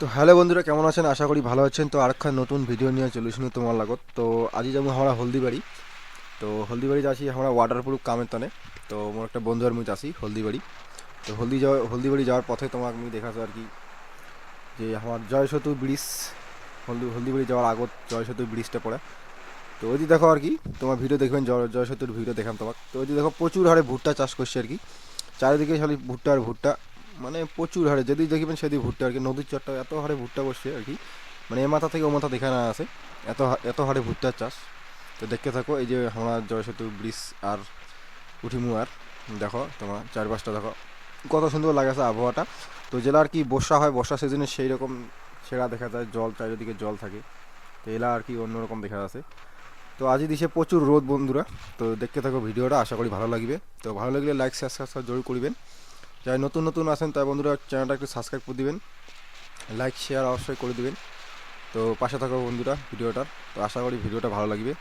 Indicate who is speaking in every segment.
Speaker 1: তো হ্যালো বন্ধুরা, কেমন আছেন? আশা করি ভালো আছেন। তো আরেকখান নতুন ভিডিও নিয়ে চলে শুনি তোমার লাগত। তো আজি যাব আমরা হলদিবাড়ি। তো হলদিবাড়ি যাচ্ছি আমরা ওয়াটার প্রুফ কামের তনে তো মোর একটা বন্ধু আর মুই যাচ্ছি হলদিবাড়ি। তো হলদি যাওয়া হলদিবাড়ি যাওয়ার পথে তোমাকে আমি দেখাছো আর কি। যে আমার জয়সেতু ব্রিজ, হলদি হলদিবাড়ি যাওয়ার আগত জয়সেতু ব্রিজটা পড়ে। তো ওই দেখো আর কি, তোমার ভিডিও দেখবেন, জয় জয়সেতুর ভিডিও দেখাম তোমাকে। তো ওই দেখো প্রচুর হারে ভুট্টা চাষ করছে আর কি। চারিদিকে খালি ভুট্টা আর ভুট্টা। মানে প্রচুর হারে, যেদিকে দেখবেন সেদিকে ভুট্টা আর কি। নদীর চরটা এত হারে ভুট্টা বসছে আর কি। মানে এ মাথা থেকে ও মাথা দেখা না আছে। এত এত হারে ভুট্টার চাষ। তো দেখতে থাকো, এই যে আমরা জয়সেতু ব্রিজ আর উঠিমু আর দেখো তোমার চারপাশটা দেখো। কত সুন্দর লাগাছে আবহাওয়াটা। তো জেলা আর কি বর্ষা হয়, বর্ষা সিজনে সেই রকম সেরা দেখা যায়। জল, চারিদিকে জল থাকে। তো এলা আর কি অন্যরকম দেখা যাচ্ছে। তো আজই দিছে প্রচুর রোদ, বন্ধুরা। তো দেখতে থাকো ভিডিওটা, আশা করি ভালো লাগবে। তো ভালো লাগলে লাইক সাবস্ক্রাইব জরুর করবেন। যাই নতুন নতুন আছেন তাই বন্ধুরা চ্যানেলটা একটু সাবস্ক্রাইব করে দিবেন। লাইক শেয়ার অবশ্যই করে দিবেন। তো পাশে থাকো বন্ধুরা ভিডিওটার তো আশা করি ভিডিওটা ভালো লাগবে।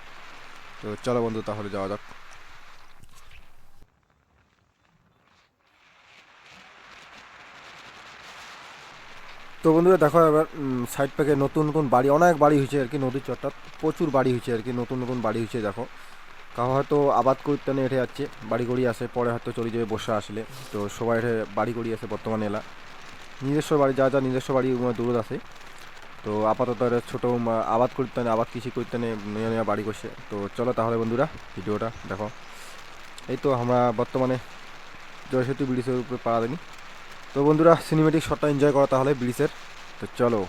Speaker 1: তো চলো বন্ধু, তাহলে যাওয়া যাক। তো বন্ধুরা দেখো এবার সাইড প্যাকে নতুন নতুন বাড়ি, অনেক বাড়ি হয়েছে আর কি নদীর চরটা প্রচুর বাড়ি হয়েছে আর কি, নতুন নতুন বাড়ি হয়েছে দেখো। কাউ হয়তো আবাদ করতে নিয়ে এঠে যাচ্ছে, বাড়ি করি আসে, পরে হয়তো চলে যাবে বসে আসলে। তো সবাই এঠে বাড়ি করি আছে বর্তমানে এলা। নিজস্ব বাড়ি, যা যা নিজস্ব বাড়ি দূরত আছে। তো আপাতত এটা ছোটো আবাদ করতে না আবাদ কৃষি করতে নিয়ে নিয়ে নিয়ে বাড়ি করছে তো চলো তাহলে বন্ধুরা, ভিডিওটা দেখো। এই তো আমরা বর্তমানে জয়সেতু ব্রিজের উপরে পাড়া দিনি তো বন্ধুরা সিনেমেটিক শটটা এনজয় করা তাহলে ব্রিজের। তো চলো।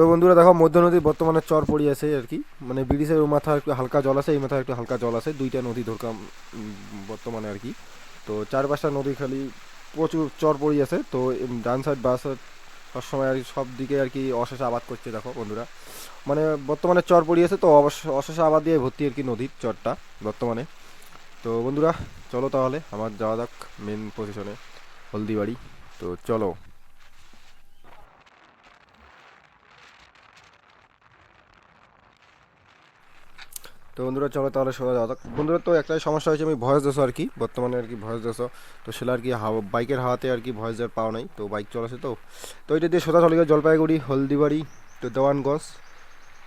Speaker 1: তো বন্ধুরা দেখো, মধ্য নদীর বর্তমানে চর পড়ি আছে আর কি। মানে ওই মাথা একটু হালকা জল আছে, এই মাথায় একটু হালকা জল আছে, দুইটা নদী ধরকাম বর্তমানে আর কি। তো চার পাঁচটা নদী খালি প্রচুর চর পড়ি আছে, তো ডান সাইড বাস সবসময় আর কি, সব দিকে আর কি অশেষ আবাদ করছে দেখো বন্ধুরা। মানে বর্তমানে চর পড়ি আছে, তো অবশ্য অশেষ আবাদ দিয়ে ভর্তি আর কি নদীর চরটা বর্তমানে। তো বন্ধুরা, চলো তাহলে, আমার যাওয়া যাক মেন পজিশনে হলদিবাড়ি। তো চলো। তো বন্ধুরা, চলো তাহলে সোজা যাওয়া বন্ধুরা, তো একটাই সমস্যা হয়েছে, আমি ভয়েস দেশো আর কি, বর্তমানে আর কি ভয়েস দেশো তো সেটা আর কি হাওয়া, বাইকের হাওয়াতে আর কি ভয়েস দেওয়ার পাওয়া নাই, তো বাইক চলেছে তো। তো এটা দিয়ে সোজা চলে জলপাইগুড়ি, হলদিবাড়ি, তো দেওয়ানগঞ্জ।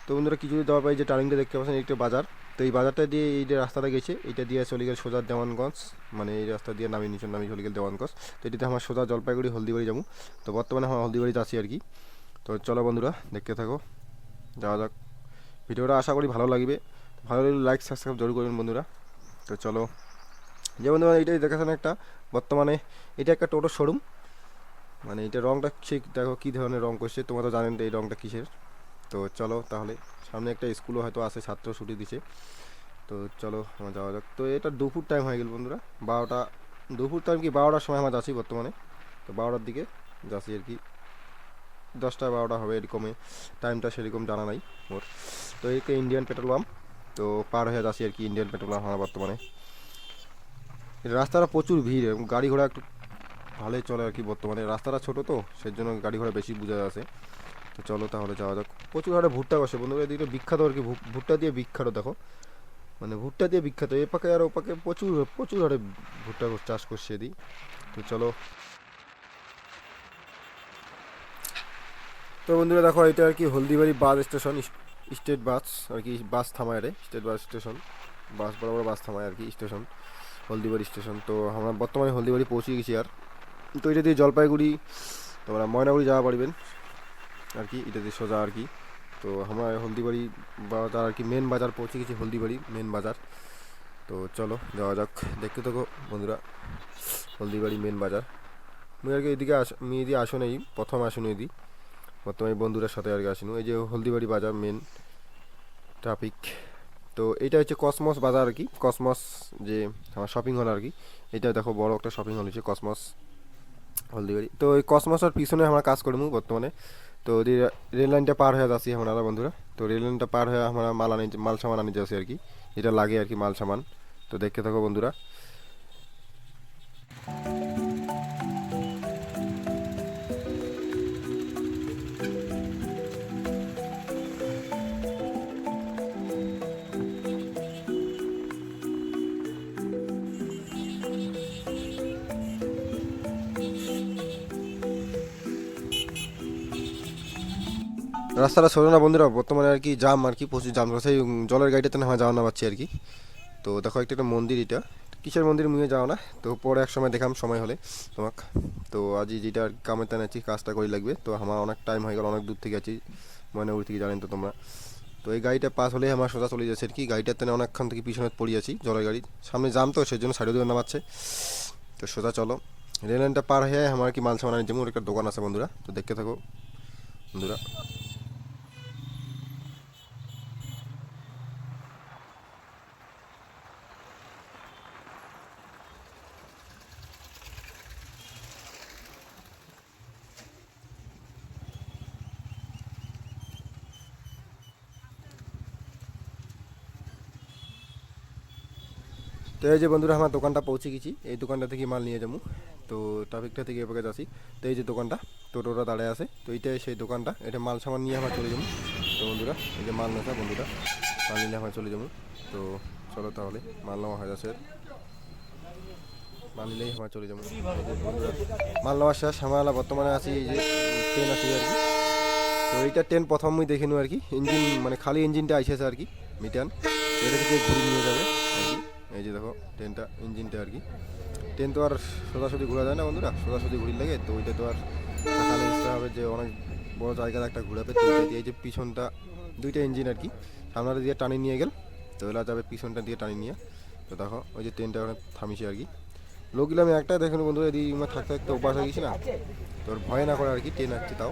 Speaker 1: তো বন্ধুরা, কিছু দেওয়ার যে টার্নিংটা দেখতে পাচ্ছেন একটা বাজার। তো এই বাজারটা দিয়ে এই যে রাস্তাটা গেছে, এটা দিয়ে চলে গেল সোজা দেওয়ানগঞ্জ। মানে এই রাস্তা দিয়ে নামিয়ে নিচে নামিয়ে চলে গেল দেওয়ানগঞ্জ। তো এটাতে আমার সোজা জলপাইগুড়ি, হলদিবাড়ি যাব। তো বর্তমানে আমার হলদিবাড়ি যাচ্ছি আর কি। তো চলো বন্ধুরা, দেখতে থাকো, যাওয়া যাক। ভিডিওটা আশা করি ভালো লাগবে। ভালো লাগলে লাইক সাবস্ক্রাইব জরুর করবেন বন্ধুরা। তো চলো, যে বন্ধুরা এটাই দেখাচ্ছেন একটা, বর্তমানে এটা একটা টোটো শোরুম মানে এটা রংটা ঠিক, দেখো কী ধরনের রং করছে, তোমরা তো জানেন এই রংটা কিসের। তো চলো তাহলে, সামনে একটা স্কুলও হয়তো আছে, ছাত্র ছুটি দিছে। তো চলো, আমার যাওয়া যাক। তো এটা দুপুর টাইম হয়ে গেল বন্ধুরা, বারোটা, দুপুর টাইম কি বারোটার সময় আমরা যাচ্ছি বর্তমানে। তো বারোটার দিকে যাচ্ছি আর কি। দশটা, বারোটা হবে এরকমই টাইমটা সেরকম জানা নাই মোর। তো এই ইন্ডিয়ান পেট্রোল পাম্প তো পার হয়ে যাচ্ছি আর কি ইন্ডিয়ান পেট্রোল আমরা বর্তমানে। রাস্তাটা প্রচুর ভিড় এবং গাড়ি ঘোড়া একটু ভালোই চলে আর কি বর্তমানে। রাস্তাটা ছোট তো সেই জন্য গাড়ি ঘোড়া বেশি বোঝা যাচ্ছে। তো চলো তাহলে যাওয়া যাক। প্রচুর হারে ভুট্টা বসে। বন্ধুরা, এদিকে বিখ্যাত আর কি ভুট্টা দিয়ে বিখ্যাত, দেখো। মানে ভুট্টা দিয়ে বিখ্যাত। এ পাকে আর ও পাকে প্রচুর প্রচুর হারে ভুট্টা চাষ করছে এদিক। তো চলো। তো বন্ধুরা, দেখো, এটা আর কি Haldibari bus station. State bus আর কি, বাস থামায় রে, স্টেট বাস স্টেশন। বাস বড় বড় বাস থামায় আর কি স্টেশন, হলদিবাড়ি স্টেশন। তো আমরা বর্তমানে হলদিবাড়ি পৌঁছে গেছি আর। তো এটা দিয়ে জলপাইগুড়ি, তোমরা ময়নাগুড়ি যাওয়া পারবেন। আর কি, এটা দিয়ে সোজা আর কি। তো আমরা হলদিবাড়ি বাজার আর কি মেন বাজার পৌঁছে গেছি হলদিবাড়ি মেন বাজার। তো চলো, যাওয়া যাক। দেখতে থাকো বন্ধুরা, হলদিবাড়ি মেন বাজার। মুই আর কি এদিকে আস আমি এদিকে আসো নাই, প্রথম আসুন এদি। বর্তমানে বন্ধুরার সাথে আর কি আসিনু। এই যে হলদিবাড়ি বাজার মেন ট্রাফিক তো এটা হচ্ছে কসমস বাজার আর কি। কসমস যে আমার শপিং হল আর কি এটা দেখো বড় একটা শপিং হল হচ্ছে কসমস হলদিবাড়ি। তো এই কসমসের পিছনে আমরা কাজ করব বর্তমানে। তো রেল লাইনটা পার হয়ে যাচ্ছি আমরা বন্ধুরা। তো রেল লাইনটা পার হয়ে আমরা মাল আনি, মাল সামান আনি যাচ্ছি আর কি। যেটা লাগে আর কি মাল সামান। তো দেখতে থাকো বন্ধুরা। রাস্তাটা ছোটো না বন্ধুরা, বর্তমানে আর কি জাম আর কি, প্রচুর জাম সেই জলের গাড়িটাতে না হয় যাওয়া না পাচ্ছি আর কি। তো দেখো একটা একটা মন্দির এটা। কিসের মন্দির মুয়ে যাও না। তো পরে এক সময় দেখাম, সময় হলে তোমাক। তো আজই যেটা আর কি কামের টানে আছি, কাজটা করি লাগবে। তো আমার অনেক টাইম হয়ে গেল, অনেক দূর থেকে আছি। ময়নাগুড়ি থেকে জানেন তো তোমরা। তো এই গাড়িটা পাস হলেই আমার সোজা চলে যাচ্ছে আর কি। গাড়িটার টানে অনেকক্ষণ থেকে পিছনে পড়ে আছি, জলের গাড়ি। সামনে জাম তো, সেই জন্য সাইডে দিয়ে নামাচ্ছে তো সোজা চলো। রেল লাইনটা পার হয়ে আমার কি মাল সামান যেমন একটা দোকান আছে বন্ধুরা। তো দেখতে থাকো। বন্ধুরা। তো এই যে বন্ধুরা আমার দোকানটা পৌঁছে গেছি, এই দোকানটা থেকে মাল নিয়ে যাব। তো ট্রাফিকটা থেকে এবার যাচ্ছি। তো এই যে দোকানটা, টোটোটা দাঁড়ায় আছে। তো এইটাই সেই দোকানটা, এটা মাল সামান নিয়ে আমার চলে যাব। তো বন্ধুরা, এই যে মাল নেতা বন্ধুরা, মাল নিলে আমার চলে যাব। তো চলো তাহলে, মাল নেওয়া হয়ে যাচ্ছে। মাল নিলেই আমার চলে যাব। মাল নেওয়া শেষ। আমার বর্তমানে আছি এই যে ট্রেন আছি আর কি। তো এইটা ট্রেন প্রথম মুই দেখিনু আর কি। ইঞ্জিন মানে খালি ইঞ্জিনটা আইসেছে আর কি মিটান এটা থেকে ঘুরে নিয়ে যাবে আর কি। এই যে দেখো, ট্রেনটা ইঞ্জিনটা আর কি। ট্রেন তো আর সোজাসুজি ঘোরা যায় না বন্ধুরা, সোজাসুজি ঘুরি লাগে, তো ওইটা তো আর হবে যে অনেক বড় জায়গার একটা ঘুরাবে তো এই যে পিছনটা, দুইটা ইঞ্জিন আর কি, সামনাটা দিয়ে টানি নিয়ে গেল, তো এলা যাবে পিছনটা দিয়ে টানি নিয়ে। তো দেখো, ওই যে ট্রেনটা ওখানে থামিছে আর কি। লোকগুলো আমি একটাই, দেখুন বন্ধুরা, এদিকে আমার থাকতে থাকতে অভ্যাস হয়ে গেছি না তোর ভয় না করে আর কি, ট্রেন আসছে তাও।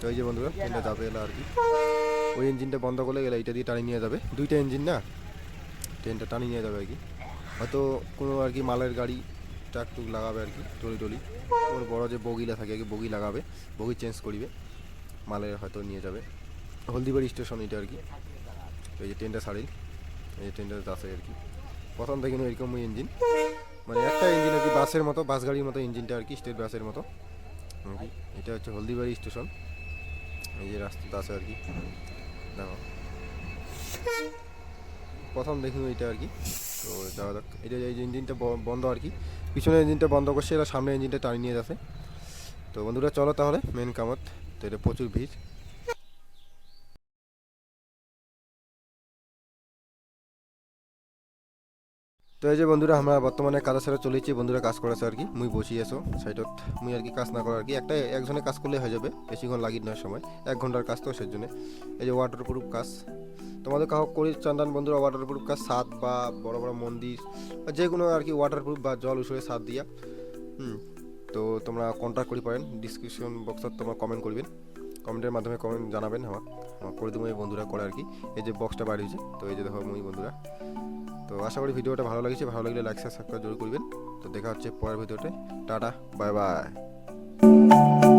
Speaker 1: তো এই যে বন্ধুরা, ট্রেনটা যাবে এলা আর কি। ওই ইঞ্জিনটা বন্ধ করলে গেলে এইটা দিয়ে টানি নিয়ে যাবে, দুইটা ইঞ্জিন না, ট্রেনটা টানি নিয়ে যাবে আর কি। হয়তো কোনো আর কি মালের গাড়ি ট্রাক টুক লাগাবে আর কি, টলি টলি। ওর বড় যে বগিলা থাকে, আর কি বগি লাগাবে, বগি চেঞ্জ করিবে মালের হয়তো নিয়ে যাবে। হলদিবাড়ি স্টেশন এটা আর কি। এই যে ট্রেনটা ছাড়িল এই যে ট্রেনটা যাচ্ছে আর কি। প্রথম থেকে এরকম ইঞ্জিন মানে একটা ইঞ্জিন আর কি বাসের মতো, বাস গাড়ির মতো ইঞ্জিনটা আর কি স্টেট বাসের মতো। এটা হচ্ছে হলদিবাড়ি স্টেশন এই যে রাস্তাটা আছে আর কি। প্রথম দেখি এটা আর কি। তো যাওয়া যাক। এটা এই ইঞ্জিনটা বন্ধ আর কি পিছনের ইঞ্জিনটা বন্ধ করছে এরা সামনে ইঞ্জিনটা টানি নিয়ে যাচ্ছে। তো বন্ধুরা, চলো তাহলে মেন কামত। তো এটা প্রচুর ভিড়। তো এই যে বন্ধুরা, আমরা বর্তমানে কাজের সাথে চলেছি। বন্ধুরা, কাজ করেছে আর কি মুই বসি আছো সাইডত মুই আর কি কাজ না করার আর কি একটা একজনে কাজ করলে হয়ে যাবে। বেশিক্ষণ লাগি নয় সময়। এক ঘণ্টার কাজ তো সেই জন্য এই যে ওয়াটার প্রুফ কাজ। তোমাদের কাহক করি চন্দন বন্ধুরা ওয়াটার প্রুফ কাজ ছাদ বা বড় বড় মন্দির বা যে কোনো আর কি ওয়াটার প্রুফ বা জল উসরে ছাদ দিয়া, হুম, তো তোমরা কন্ট্যাক্ট করি পারেন ডিসক্রিপশন বক্সত তোমরা কমেন্ট করবেন কমেন্টের মাধ্যমে কমেন্ট জানাবেন আমার আমার করে দেবো এই বন্ধুরা করে আর কি, এই যে বক্সটা বাড়ি হয়েছে, তো এই যে দেখো মই বন্ধুরা, তো আশা করি ভিডিওটা ভালো লাগছে, ভালো লাগলে লাইক সাবস্ক্রাইব জরুর করবেন, তো দেখা হচ্ছে পরের ভিডিওতে, টাটা বাই বাই